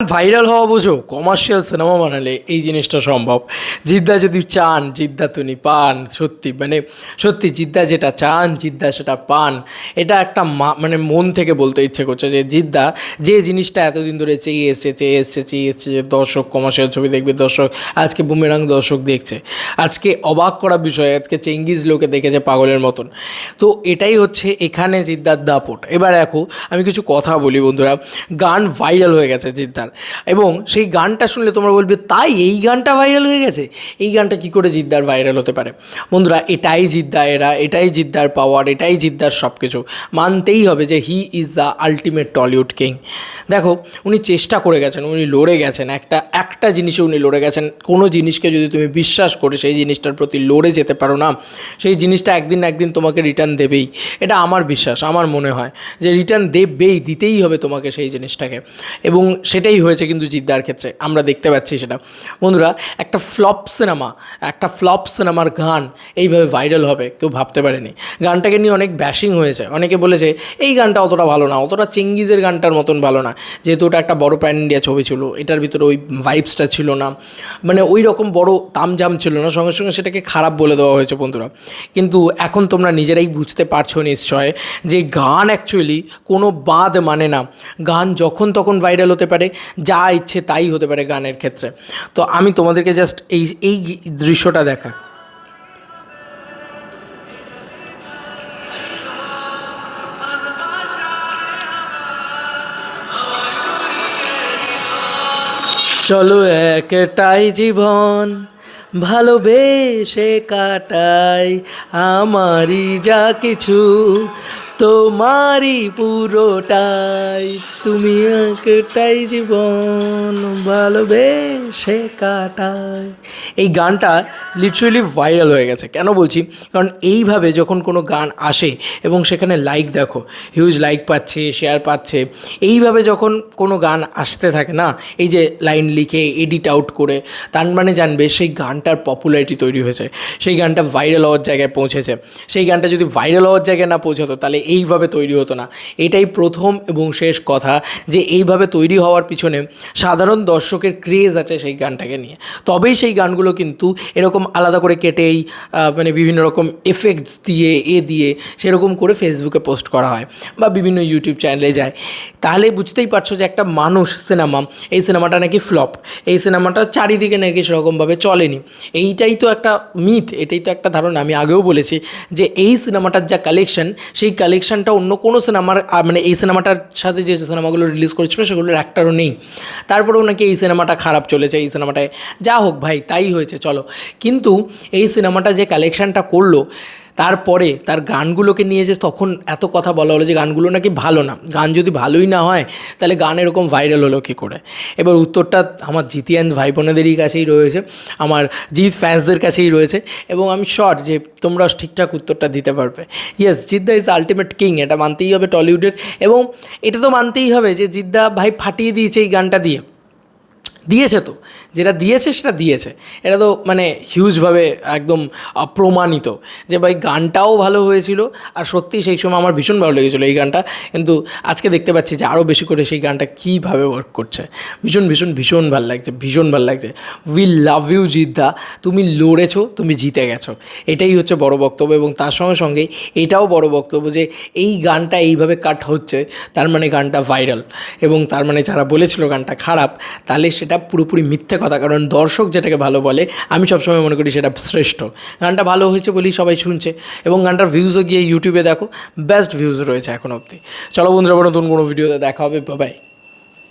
Viral হওয়া বোঝো commercial cinema বানালে এই জিনিসটা সম্ভব। জিদ্দা যদি চান, জিদ্দা তুমি পান, সত্যি মানে সত্যি জিদ্দা যেটা চান, জিদ্দা সেটা পান। এটা একটা মানে মন থেকে বলতে ইচ্ছে করছে যে জিদ্দা যে জিনিসটা এতদিন ধরে চেয়ে এসছে চেয়ে এসছে চেয়ে এসছে যে দর্শক কমার্শিয়াল ছবি দেখবে, দর্শক, আজকে বুমেরাং দর্শক দেখছে। আজকে অবাক করা বিষয়, আজকে চেঙ্গিজ লোকে দেখেছে পাগলের মতন। তো এটাই হচ্ছে এখানে জিদ্দার দাপট। এবার দেখো, আমি কিছু কথা বলি বন্ধুরা। গান ভাইরাল হয়ে গেছে জিদ্দার। এবং সেই গানটা শুনলে তোমরা বলবে, তাই এই গানটা ভাইরাল হয়ে গেছে? এই গানটা কি করে জিদ্দার ভাইরাল হতে পারে? বন্ধুরা, এটাই জিদ্দা এরা এটাই জিদ্দার পাওয়ার এটাই জিদ্দার সব কিছু মানতেই হবে যে he is the ultimate Tollywood king দেখো, উনি চেষ্টা করে গেছেন, উনি লড়ে গেছেন। একটা একটা জিনিসে উনি লড়ে গেছেন। কোনো জিনিসকে যদি তুমি বিশ্বাস করে সেই জিনিসটার প্রতি লড়ে যেতে পারো না, সেই জিনিসটা একদিন একদিন তোমাকে রিটার্ন দেবেই। এটা আমার বিশ্বাস, আমার মনে হয় যে রিটার্ন দেবেই, দিতেই হবে তোমাকে সেই জিনিসটাকে। এবং সেটাই হয়েছে কিন্তু জিদ্দার ক্ষেত্রে, আমরা দেখতে পাচ্ছি সেটা। বন্ধুরা, একটা ফ্লপ সিনেমা, একটা ফ্লপ সিনেমার গান এইভাবে ভাইরাল হবে, কেউ ভাবতে পারেনি। গানটাকে নিয়ে অনেক ব্যাশিং হয়েছে। অনেকে বলেছে, এই গানটা অতটা ভালো না, অতটা চেঙ্গিজের গানটার মতন ভালো না। যেহেতু ওটা একটা বড় প্যান ইন্ডিয়া ছবি ছিল, এটার ভিতরে ওই ভাইবসটা ছিল না। মানে ওই রকম বড় তামঝাম ছিল না, সঙ্গে সঙ্গে সেটাকে খারাপ বলে দেওয়া হয়েছে বন্ধুরা। কিন্তু এখন তোমরা নিজেরাই বুঝতে পারছ নিশ্চয় যে গান অ্যাকচুয়ালি কোনো বাদ মানে না। গান যখন তখন ভাইরাল হতে পারে যা ইচ্ছে তাই হতে পারে গানের ক্ষেত্রে। তো আমি তোমাদেরকে জাস্ট এই এই দৃশ্যটা দেখা চলো একটাই জীবন, ভালোবেসে কাটাই আমারই যা কিছু। তোমারই পুরোটাই। তুমি একটাই জীবন, ভালোবেসে কাটাই এই গানটা লিটারেলি ভাইরাল হয়ে গেছে। কেন বলছি? কারণ এইভাবে যখন কোনো গান আসে এবং সেখানে লাইক দেখো হিউজ লাইক পাচ্ছে শেয়ার পাচ্ছে, এইভাবে যখন কোনো গান আসতে থাকে না, এই যে লাইন লিখে এডিট আউট করে, তার মানে জানবে সেই গানটার পপুলারিটি তৈরি হয়েছে। সেই গানটা ভাইরাল হওয়ার জায়গায় পৌঁছেছে। সেই গানটা যদি ভাইরাল হওয়ার জায়গায় না পৌঁছাতো, তাহলে এইভাবে তৈরি হতো না। এটাই প্রথম এবং শেষ কথা যে এইভাবে তৈরি হওয়ার পিছনে সাধারণ দর্শকের ক্রেজ আছে সেই গানটাকে নিয়ে। তবেই সেই গানগুলো কিন্তু এরকম আলাদা করে কেটেই মানে বিভিন্ন রকম এফেক্টস দিয়ে, এ দিয়ে সেরকম করে ফেসবুকে পোস্ট করা হয় বা বিভিন্ন ইউটিউব চ্যানেলে যায়। তাহলে বুঝতেই পারছ যে একটা মানুষ সিনেমা এই সিনেমাটা নাকি ফ্লপ এই সিনেমাটা চারিদিকে নাকি সেরকমভাবে চলেনি। এইটাই তো একটা মিথ এটাই তো একটা ধারণা। আমি আগেও বলেছি যে এই সিনেমাটার যা কালেকশন সেই কালেকশনটা অন্য কোনো সিনেমার মানে এই সিনেমাটার সাথে যে সিনেমাগুলো রিলিজ করেছিল, সেগুলোর একটারও নেই। তারপরেও নাকি এই সিনেমাটা খারাপ চলেছে, এই সিনেমাটায় যা হোক ভাই, তাই হয়েছে, চলো। কিন্তু এই সিনেমাটা যে কালেকশানটা করল তারপরে তার গানগুলোকে নিয়ে যে তখন এত কথা বলা হলো যে গানগুলো নাকি ভালো না। গান যদি ভালোই না হয়, তাহলে গান এরকম ভাইরাল হলো কী করে? এবার উত্তরটা আমার জিতিয়ান ভাই বোনেদেরই কাছেই রয়েছে, আমার জিৎ ফ্যান্সদের কাছেই রয়েছে এবং আমি শর্ট যে তোমরা ঠিকঠাক উত্তরটা দিতে পারবে। ইয়েস জিদ্দা ইজ আলটিমেট কিং এটা মানতেই হবে টলিউডের এবং এটা তো মানতেই হবে যে জিদ্দা ভাই ফাটিয়ে দিয়েছে এই গানটা দিয়ে। দিয়েছে তো। যেটা দিয়েছে সেটা দিয়েছে। এটা তো মানে হিউজভাবে একদম প্রমাণিত যে ভাই গানটাও ভালো হয়েছিল আর সত্যিই সেই সময় আমার ভীষণ ভালো লেগেছিলো এই গানটা। কিন্তু আজকে দেখতে পাচ্ছি যে আরও বেশি করে সেই গানটা কীভাবে ওয়ার্ক করছে। ভীষণ ভীষণ ভীষণ ভালো লাগছে, ভীষণ ভালো লাগছে। উই লাভ ইউ জিদ্দা তুমি লড়েছো, তুমি জিতে গেছো। এটাই হচ্ছে বড় বক্তব্য এবং তার সঙ্গে সঙ্গে এটাও বড় বক্তব্য যে এই গানটা এইভাবে কাট হচ্ছে, তার মানে গানটা ভাইরাল এবং তার মানে যারা বলেছিল গানটা খারাপ, তাহলে সেটা পুরোপুরি মিথ্যে কথা, কারণ দর্শক যেটাকে ভালো বলে, আমি সবসময় মনে করি সেটা শ্রেষ্ঠ। গানটা ভালো হয়েছে বলেই সবাই শুনছে, এবং গানটার ভিউজও গিয়ে ইউটিউবে দেখো বেস্ট ভিউজ রয়েছে এখন অবধি। চলো বন্ধুরা নতুন কোনো ভিডিওতে দেখা হবে বাই